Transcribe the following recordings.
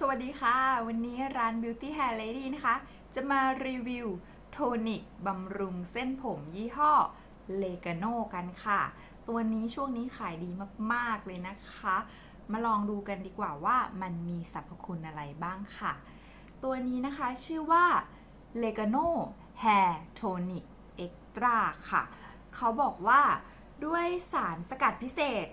สวัสดีค่ะ วันนี้ร้าน Beauty Hair Lady นะคะ จะมารีวิวโทนิกบำรุงเส้นผมยี่ห้อเลกาโนกันค่ะ ตัวนี้ช่วงนี้ขายดีมาก ๆ เลยนะคะ มาลองดูกันดีกว่าว่ามันมีสรรพคุณอะไรบ้างค่ะ ตัวนี้นะคะชื่อว่า l e g a n o Hair Tonic Extra ค่ะ เขาบอกว่าด้วยสารสกัดพิเศษ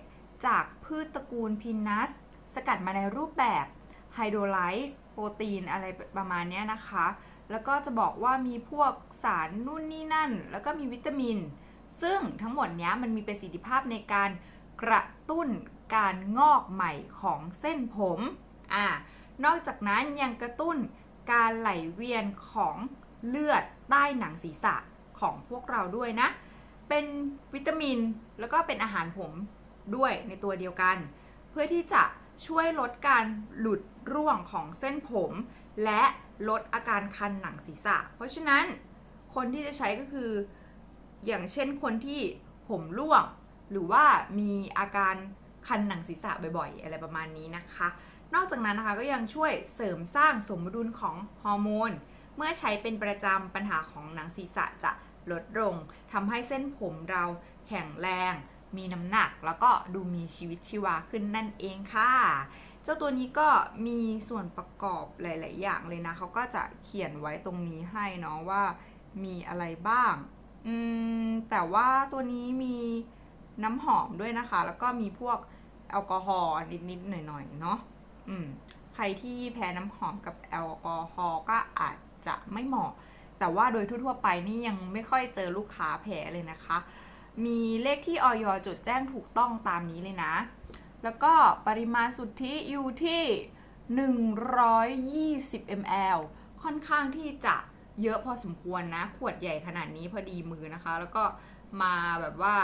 จากพืชตระกูลพินัส สกัดมาในรูปแบบ ไฮโดรไลซ์โปรตีนอะไรประมาณนี้นะคะ แล้วก็จะบอกว่ามีพวกสารนู่นนี่นั่น แล้วก็มีวิตามิน ซึ่งทั้งหมดนี้มันมีประสิทธิภาพในการกระตุ้นการงอกใหม่ของเส้นผมอ่านอกจากนั้นยังกระตุ้นการไหลเวียนของเลือดใต้หนังศีรษะของพวกเราด้วยนะ เป็นวิตามินแล้วก็เป็นอาหารผมด้วยในตัวเดียวกัน เพื่อที่จะช่วยลดการหลุด ร่วงของเส้นผม และลดอาการคันหนังศีรษะ เพราะฉะนั้นคนที่จะใช้ก็คือ อย่างเช่นคนที่ผมร่วง หรือว่ามีอาการคันหนังศีรษะบ่อยๆ อะไรประมาณนี้นะคะ นอกจากนั้นนะคะก็ยังช่วยเสริมสร้างสมดุลของฮอร์โมน เมื่อใช้เป็นประจำปัญหาของหนังศีรษะจะลดลงทำให้เส้นผมเราแข็งแรง มีน้ำหนัก แล้วก็ดูมีชีวิตชีวาขึ้นนั่นเองค่ะ เจ้าตัวนี้ก็มีส่วนประกอบหลาย ๆ อย่างเลยนะเขาก็จะเขียนไว้ตรงนี้ให้เนาะว่ามีอะไรบ้างอืมแต่ว่าตัวนี้มีน้ำหอมด้วยนะคะ แล้วก็มีพวกแอลกอฮอล์นิด ๆ หน่อย ๆ เนาะอืมใครที่แพ้น้ำหอมกับแอลกอฮอล์ก็อาจจะไม่เหมาะ แต่ว่าโดยทั่ว ๆ ไปนี่ยังไม่ค่อยเจอลูกค้าแพ้เลยนะคะ มีเลขที่ออยจดแจ้งถูกต้องตามนี้เลยนะ แล้วก็ปริมาณสุทธิอยู่ที่ 120 ml ค่อนข้างที่จะเยอะพอสมควรนะ ขวดใหญ่ขนาดนี้พอดีมือนะคะ แล้วก็มาแบบว่า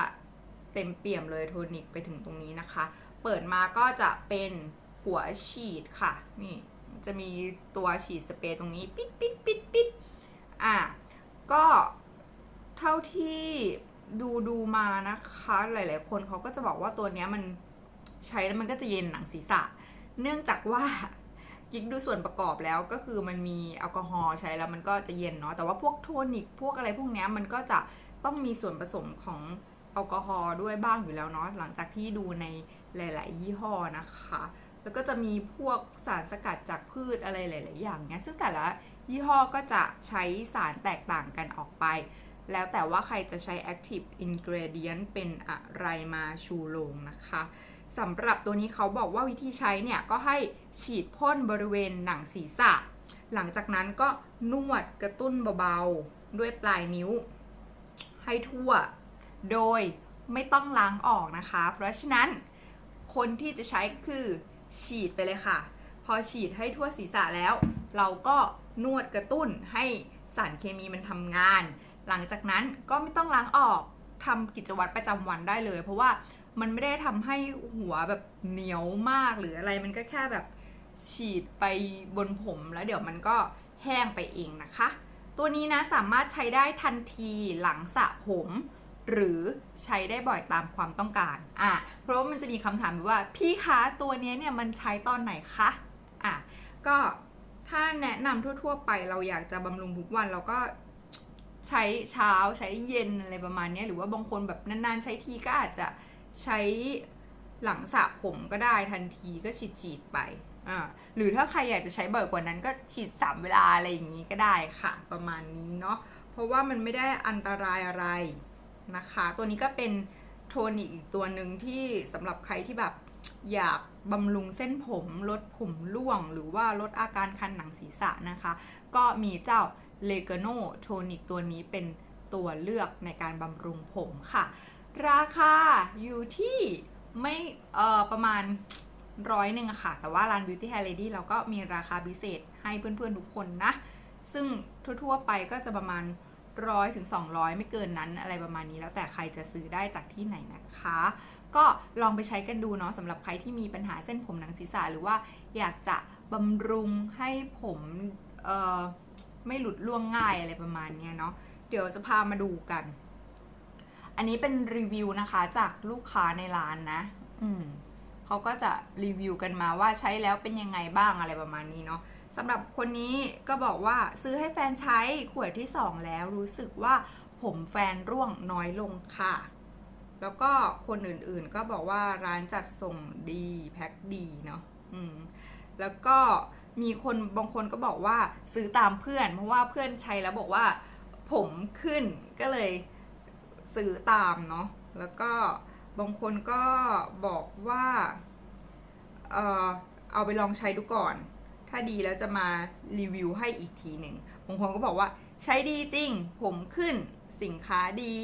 เต็มเปี่ยมเลยโทนิกไปถึงตรงนี้นะคะ เปิดมาก็จะเป็นหัวฉีดค่ะ นี่จะมีตัวฉีดสเปรย์ตรงนี้ ปิดปิดปิดปิดอะ ก็เท่าที่ดูดูมานะคะ หลาย ๆ คนเขาก็จะบอกว่าตัวเนี้ยมัน ใช้แล้วมันก็จะเย็นหนังศีรษะ เนื่องจากว่ากิ๊กดูส่วนประกอบแล้วก็คือมันมีแอลกอฮอล์ใช้แล้วมันก็จะเย็นเนาะแต่ว่าพวกโทนิกพวกอะไรพวกเนี้ยมันก็จะต้องมีส่วนผสมของแอลกอฮอล์ด้วยบ้างอยู่แล้วเนาะหลังจากที่ดูในหลาย ๆ ยี่ห้อนะคะ แล้วก็จะมีพวกสารสกัดจากพืชอะไรหลาย ๆ อย่างเนี้ยซึ่งแต่ละยี่ห้อก็จะใช้สารแตกต่างกันออกไป แล้วแต่ว่าใครจะใช้ active ingredient เป็นอะไรมาชูโรงนะคะ สำหรับตัวนี้เขาบอกว่าวิธีใช้เนี่ยก็ให้ฉีดพ่นบริเวณหนังศีรษะ หลังจากนั้นก็นวดกระตุ้นเบาๆ ด้วยปลายนิ้ว ให้ทั่ว โดยไม่ต้องล้างออกนะคะ เพราะฉะนั้นคนที่จะใช้คือฉีดไปเลยค่ะ พอฉีดให้ทั่วศีรษะแล้ว เราก็นวดกระตุ้นให้สารเคมีมันทำงาน หลังจากนั้นก็ไม่ต้องล้างออก ทำกิจวัตรประจำวันได้เลย เพราะว่ามันไม่ได้ทำให้หัวแบบเหนียวมากหรืออะไรมันก็แค่แบบฉีดไปบนผมแล้วเดี๋ยวมันก็แห้งไปเองนะคะ ตัวนี้นะสามารถใช้ได้ทันทีหลังสระผม หรือใช้ได้บ่อยตามความต้องการอะเพราะว่ามันจะมีคำถามว่าพี่คะตัวนี้เนี่ยมันใช้ตอนไหนคะอะก็ถ้าแนะนำทั่ว ๆ ไปเราอยากจะบำรุงทุกวันเราก็ ใช้เช้าใช้เย็นอะไรประมาณนี้หรือว่าบางคนแบบนานๆ ใช้ทีก็อาจจะใช้หลังสระผมก็ได้ทันทีก็ฉีดๆไปอ่าหรือถ้าใครอยากจะใช้บ่อยกว่านั้นก็ฉีดสามเวลาอะไรอย่างนี้ก็ได้ค่ะ ประมาณนี้เนาะเพราะว่ามันไม่ได้อันตรายอะไรนะคะ ตัวนี้ก็เป็นโทนิกอีกตัวหนึ่งที่สำหรับใครที่แบบอยากบำรุงเส้นผมลดผมร่วง หรือว่าลดอาการคันหนังศีรษะนะคะ ก็มีเจ้า เลกโนโทนิกตัวนี้เป็นตัวเลือกในการบำรุงผมค่ะ ราคาอยู่ที่ไม่เอ่อประมาณร้อยหนึ่งค่ะ แต่ว่าร้าน Beauty Hair Lady เราก็มีราคาพิเศษให้เพื่อนๆทุกคนนะ ซึ่งทั่วๆไปก็จะประมาณร้อยถึง 200 ไม่เกินนั้นอะไรประมาณนี้แล้วแต่ใครจะซื้อได้จากที่ไหนนะคะ ก็ลองไปใช้กันดูเนาะสำหรับใครที่มีปัญหาเส้นผมหนังศีรษะหรือว่าอยากจะบำรุงให้ผมเอ่อ ไม่หลุดร่วงง่ายอะไรประมาณนี้เนาะเดี๋ยวจะพามาดูกัน อันนี้เป็นรีวิวนะคะจากลูกค้าในร้านนะ อืมเขาก็จะรีวิวกันมาว่าใช้แล้วเป็นยังไงบ้างอะไรประมาณนี้เนาะสำหรับคนนี้ก็บอกว่าซื้อให้แฟนใช้ขวดที่ 2 แล้วรู้สึกว่าผมแฟนร่วงน้อยลงค่ะ แล้วก็คนอื่นๆก็บอกว่าร้านจัดส่งดีแพ็คดีเนาะ อืม แล้วก็ มีคนบางคนก็บอกว่าซื้อตามเพื่อน เพราะว่าเพื่อนใช้แล้วบอกว่าผมขึ้นก็เลยซื้อตามเนาะแล้วก็บางคนก็บอกว่าเออเอาไปลองใช้ดูก่อน ถ้าดีแล้วจะมารีวิวให้อีกทีหนึ่งบางคนก็บอกว่าใช้ดีจริง ผมขึ้นสินค้าดี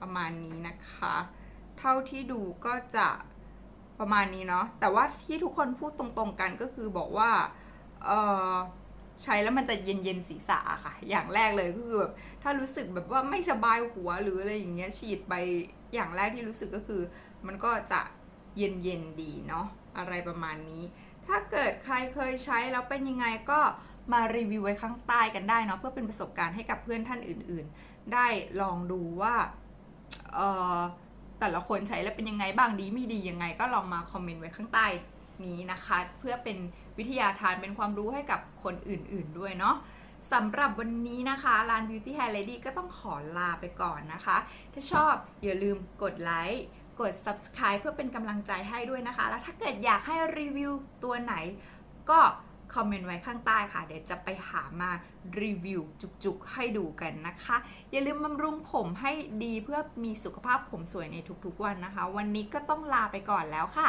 ประมาณนี้นะคะ เท่าที่ดูก็จะประมาณนี้เนาะแต่ว่าที่ทุกคนพูดตรงๆกันก็คือบอกว่า เออใช้แล้วมันจะเย็นเย็นศีรษะค่ะ อย่างแรกเลยก็คือแบบถ้ารู้สึกแบบว่าไม่สบายหัวหรืออะไรอย่างเงี้ยฉีดไปอย่างแรกที่รู้สึกก็คือ มันก็จะเย็นเย็นดีเนาะอะไรประมาณนี้ ถ้าเกิดใครเคยใช้แล้วเป็นยังไงก็มารีวิวไว้ข้างใต้กันได้เนาะเพื่อเป็นประสบการณ์ให้กับเพื่อนท่านอื่น ๆ ได้ลองดูว่าเออแต่ละคนใช้แล้วเป็นยังไงบ้างดีไม่ดียังไง ก็ลองมาคอมเมนต์ไว้ข้างใต้ นี้นะคะ เพื่อเป็นวิทยาทานเป็นความรู้ให้กับคนอื่นๆด้วยเนาะสำหรับวันนี้นะคะร้าน Beauty Hair Lady ก็ต้องขอลาไปก่อนนะคะ ถ้าชอบอย่าลืมกดไลค์กด subscribe เพื่อเป็นกำลังใจให้ด้วยนะคะ แล้วถ้าเกิดอยากให้รีวิวตัวไหนก็ คอมเมนต์ไว้ข้างใต้ค่ะ เดี๋ยวจะไปหามารีวิวจุกๆ ให้ดูกันนะคะ อย่าลืมบำรุงผมให้ดีเพื่อมีสุขภาพผมสวยในทุกๆวันนะคะ วันนี้ก็ต้องลาไปก่อนแล้วค่ะ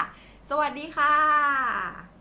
สวัสดีค่ะ